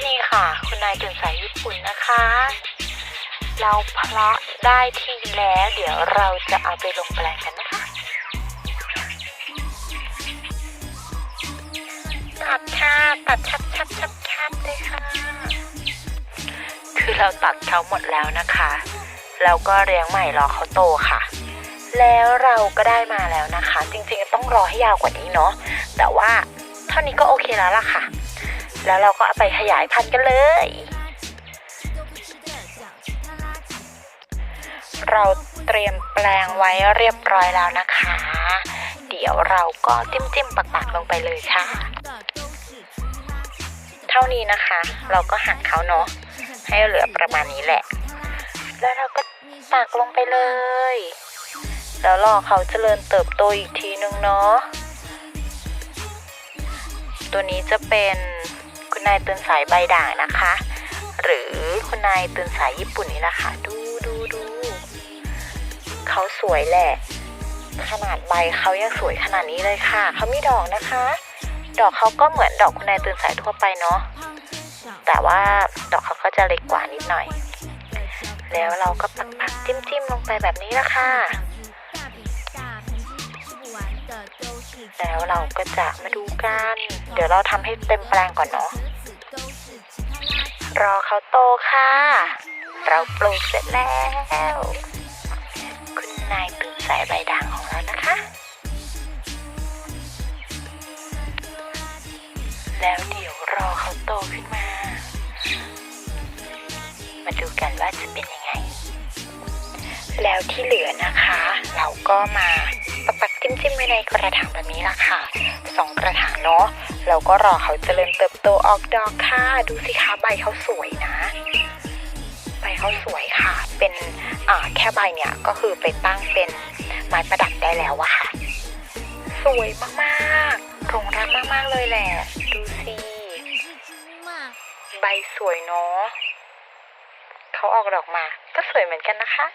นี่ค่ะ คุณนายตื่นสายญี่ปุ่นนะคะ เราเพาะได้ที่แล้ว เดี๋ยวเราจะเอาไปลงแปลงกันนะคะตัดค่ะตัดชับชับชับชับเลยค่ะ คือเราตัดเขาหมดแล้วนะคะแล้วก็เลี้ยงใหม่รอเขาโตค่ะ แล้วเราก็ได้มาแล้วนะคะ จริงๆต้องรอให้ยาวกว่านี้เนาะแต่ว่าเท่านี้ก็โอเคแล้วล่ะค่ะ แล้วเราก็เอาไปขยายพันธุ์กันเลย เราเตรียมแปลงไว้เรียบร้อยแล้วนะคะ เดี๋ยวเราก็จิ้มจิ้มๆปักๆลงไปเลยค่ะ เท่านี้นะคะ เราก็หั่นเขาเนาะให้เหลือประมาณนี้แหละ แล้วเราก็ตักลงไปเลย แล้วรอเขาเจริญเติบโตอีกทีนึงเนาะตัวนี้จะเป็น คุณนายตื่นสายใบด่างนะคะ หรือคุณนายตื่นสายญี่ปุ่นนี่แหละค่ะดูดูดูเขาสวยแหละ ขนาดใบเขายังสวยขนาดนี้เลยค่ะเขามีดอกนะคะ ดอกเขาก็เหมือนดอกคุณนายตื่นสายทั่วไปเนาะแต่ว่าดอกเขาก็จะเล็กกว่านิดหน่อย แล้วเราก็ปักปักจิ้มจิ้มลงไปแบบนี้ละค่ะแล้วเราก็จะมาดูกัน เดี๋ยวเราทำให้เต็มแปลงก่อนเนาะ รอเขาโตค่ะ เราปลูกเสร็จแล้ว คุณนายตื่นสายใบด่างของเรานะคะ แล้วเดี๋ยวรอเขาโตขึ้นมา มาดูกันว่าจะเป็นยังไง แล้วที่เหลือนะคะ เราก็มา ปักปักจิ้มจิ้มไว้ในกระถางแบบนี้ล่ะค่ะสองกระถางเนาะแล้วก็รอเขาเจริญเติบโตออกดอกค่ะ ดูสิคะใบเขาสวยนะ ใบเขาสวยค่ะ เป็นอ่าแค่ใบเนี่ยก็คือไปตั้งเป็นไม้ประดับได้แล้วอะค่ะ สวยมากๆโรงรักมากๆเลยแหละ ดูสิใบสวยเนาะเขาออกดอกมา ก็สวยเหมือนกันนะคะ